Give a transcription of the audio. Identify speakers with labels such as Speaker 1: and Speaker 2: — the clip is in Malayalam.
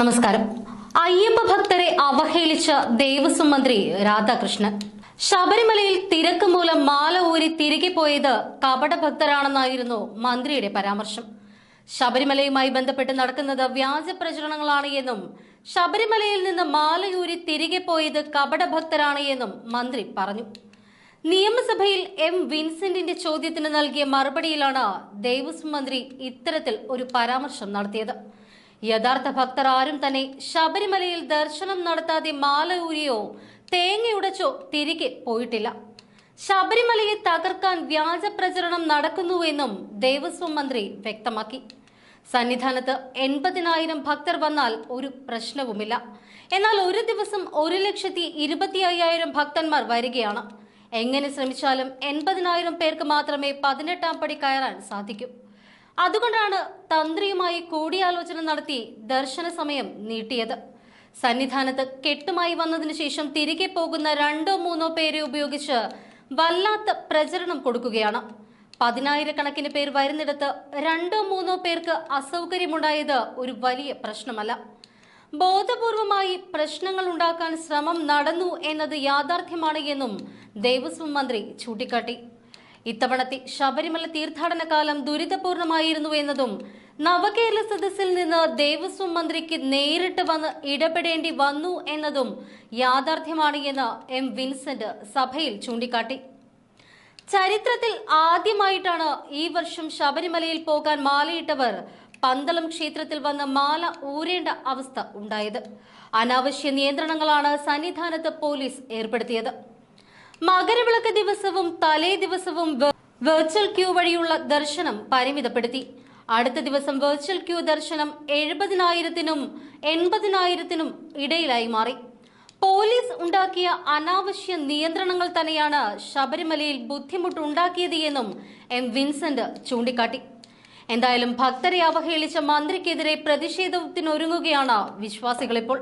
Speaker 1: നമസ്കാരം. അയ്യപ്പ ഭക്തരെ അവഹേളിച്ച ദേവസ്വം മന്ത്രി രാധാകൃഷ്ണൻ. ശബരിമലയിൽ തിരക്ക് മൂലം മാല ഊരി തിരികെ പോയത് കപടഭക്തരാണെന്നായിരുന്നു മന്ത്രിയുടെ പരാമർശം. ശബരിമലയുമായി ബന്ധപ്പെട്ട് നടക്കുന്നത് വ്യാജ പ്രചരണങ്ങളാണ് എന്നും ശബരിമലയിൽ നിന്ന് മാലയൂരി തിരികെ പോയത് കപടഭക്തരാണ് എന്നും മന്ത്രി പറഞ്ഞു. നിയമസഭയിൽ എം വിൻസെന്റിന്റെ ചോദ്യത്തിന് നൽകിയ മറുപടിയിലാണ് ദേവസ്വം മന്ത്രി ഇത്തരത്തിൽ ഒരു പരാമർശം നടത്തിയത്. യഥാർത്ഥ ഭക്തർ ആരും തന്നെ ശബരിമലയിൽ ദർശനം നടത്താതെ മാല ഊരിയോ തേങ്ങയുടച്ചോ തിരികെ പോയിട്ടില്ല. ശബരിമലയെ തകർക്കാൻ വ്യാജ പ്രചരണം നടക്കുന്നുവെന്നും ദേവസ്വം മന്ത്രി വ്യക്തമാക്കി. സന്നിധാനത്ത് എൺപതിനായിരം ഭക്തർ വന്നാൽ ഒരു പ്രശ്നവുമില്ല. എന്നാൽ ഒരു ദിവസം ഒരു ലക്ഷത്തി ഇരുപത്തി അയ്യായിരം ഭക്തന്മാർ വരികയാണ്. എങ്ങനെ ശ്രമിച്ചാലും എൺപതിനായിരം പേർക്ക് മാത്രമേ പതിനെട്ടാം പടി കയറാൻ സാധിക്കൂ. അതുകൊണ്ടാണ് തന്ത്രിയുമായി കൂടിയാലോചന നടത്തി ദർശന സമയം നീട്ടിയത്. സന്നിധാനത്ത് കെട്ടുമായി വന്നതിനു ശേഷം തിരികെ പോകുന്ന രണ്ടോ മൂന്നോ പേരെ ഉപയോഗിച്ച് വല്ലാത്ത പ്രചരണം കൊടുക്കുകയാണ്. പതിനായിരക്കണക്കിന് പേർ വരുന്നിടത്ത് രണ്ടോ മൂന്നോ പേർക്ക് അസൗകര്യമുണ്ടായത് ഒരു വലിയ പ്രശ്നമല്ല. ബോധപൂർവമായി പ്രശ്നങ്ങൾ ഉണ്ടാക്കാൻ ശ്രമം നടന്നു എന്നത് യാഥാർത്ഥ്യമാണ് എന്നും ദേവസ്വം മന്ത്രി ചൂണ്ടിക്കാട്ടി. ഇത്തവണത്തെ ശബരിമല തീർത്ഥാടന കാലം ദുരിതപൂർണമായിരുന്നു എന്നതും നവകേരള സദസ്സിൽ നിന്ന് ദേവസ്വം മന്ത്രിക്ക് നേരിട്ട് വന്ന് ഇടപെടേണ്ടി വന്നു എന്നതും യാഥാർത്ഥ്യമാണ് എന്ന് എം വിൻസെന്റ് സഭയിൽ ചൂണ്ടിക്കാട്ടി. ചരിത്രത്തിൽ ആദ്യമായിട്ടാണ് ഈ വർഷം ശബരിമലയിൽ പോകാൻ മാലയിട്ടവർ പന്തളം ക്ഷേത്രത്തിൽ വന്ന് മാല ഊരേണ്ട അവസ്ഥ ഉണ്ടായത്. അനാവശ്യ നിയന്ത്രണങ്ങളാണ് സന്നിധാനത്ത് പോലീസ് ഏർപ്പെടുത്തിയത്. മകരവിളക്ക് ദിവസവും തലേ ദിവസവും വെർച്വൽ ക്യൂ വഴിയുള്ള ദർശനം പരിമിതപ്പെടുത്തി. അടുത്ത ദിവസം വെർച്വൽ ക്യൂ ദർശനം എഴുപതിനായിരത്തിനും എൺപതിനായിരത്തിനും ഇടയിലായി മാറി. പോലീസ് ഉണ്ടാക്കിയ അനാവശ്യ നിയന്ത്രണങ്ങൾ തന്നെയാണ് ശബരിമലയിൽ ബുദ്ധിമുട്ടുണ്ടാക്കിയത് എന്നും എം വിൻസെന്റ് ചൂണ്ടിക്കാട്ടി. എന്തായാലും ഭക്തരെ അവഹേളിച്ച മന്ത്രിക്കെതിരെ പ്രതിഷേധത്തിനൊരുങ്ങുകയാണ് വിശ്വാസികളിപ്പോൾ